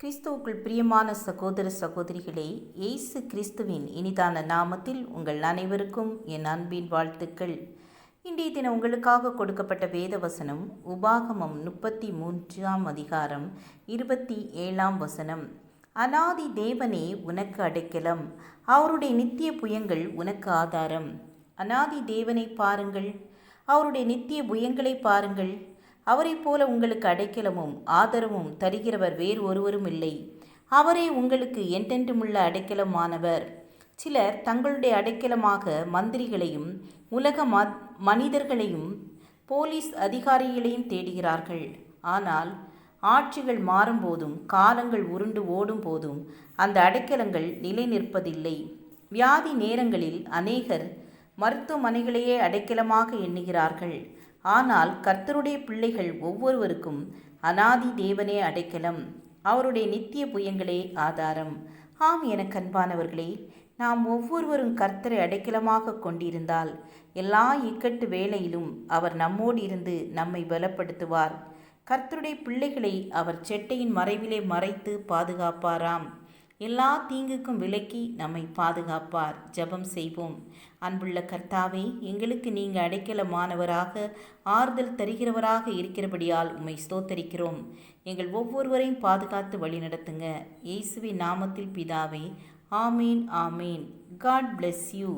கிறிஸ்துவுக்குள் பிரியமான சகோதர சகோதரிகளே இயேசு கிறிஸ்துவின் இனிதான நாமத்தில் உங்கள் அனைவருக்கும் என் அன்பின் வாழ்த்துக்கள். இன்றைய தினம் உங்களுக்காக கொடுக்கப்பட்ட வேத வசனம் உபாகமம் முப்பத்தி மூன்றாம் அதிகாரம் இருபத்தி ஏழாம் வசனம். அனாதி தேவனே உனக்கு அடைக்கலம். அவருடைய நித்திய புயங்கள் உனக்கு ஆதாரம். அனாதி தேவனை பாருங்கள். அவருடைய நித்திய புயங்களை பாருங்கள். அவரைப் போல உங்களுக்கு அடைக்கலமும் ஆதரவும் தருகிறவர் வேறு ஒருவரும் இல்லை. அவரே உங்களுக்கு என்றென்றுமுள்ள அடைக்கலமானவர். சிலர் தங்களுடைய அடைக்கலமாக மந்திரிகளையும் உலக ம மனிதர்களையும் போலீஸ் அதிகாரிகளையும் தேடுகிறார்கள். ஆனால் ஆட்சிகள் மாறும்போதும் காலங்கள் உருண்டு ஓடும் போதும் அந்த அடைக்கலங்கள் நிலை நிற்பதில்லை வியாதி நேரங்களில் அநேகர் மருத்துவமனைகளையே அடைக்கலமாக எண்ணுகிறார்கள். ஆனால் கர்த்தருடைய பிள்ளைகள் ஒவ்வொருவருக்கும் அனாதி தேவனே அடைக்கலம் அவருடைய நித்திய புயங்களே ஆதாரம். ஆம் என கண்பானவர்களே நாம் ஒவ்வொருவரும் கர்த்தரை அடைக்கலமாக கொண்டிருந்தால் எல்லா இக்கட்டு வேளையிலும் அவர் நம்மோடு இருந்து நம்மை பலப்படுத்துவார். கர்த்தருடைய பிள்ளைகளை அவர் செட்டையின் மறைவிலே மறைத்து பாதுகாப்பாராம். எல்லா தீங்குக்கும் விலக்கி நம்மை பாதுகாப்பார். ஜெபம் செய்வோம். அன்புள்ள கர்த்தாவே எங்களுக்கு நீங்கள் அடைக்கலமானவராக ஆறுதல் தருகிறவராக இருக்கிறபடியால் உம்மை ஸ்தோத்தரிக்கிறோம். எங்கள் ஒவ்வொருவரையும் பாதுகாத்து வழிநடத்துங்க இயேசுவின் நாமத்தில் பிதாவே ஆமீன் ஆமீன். God bless you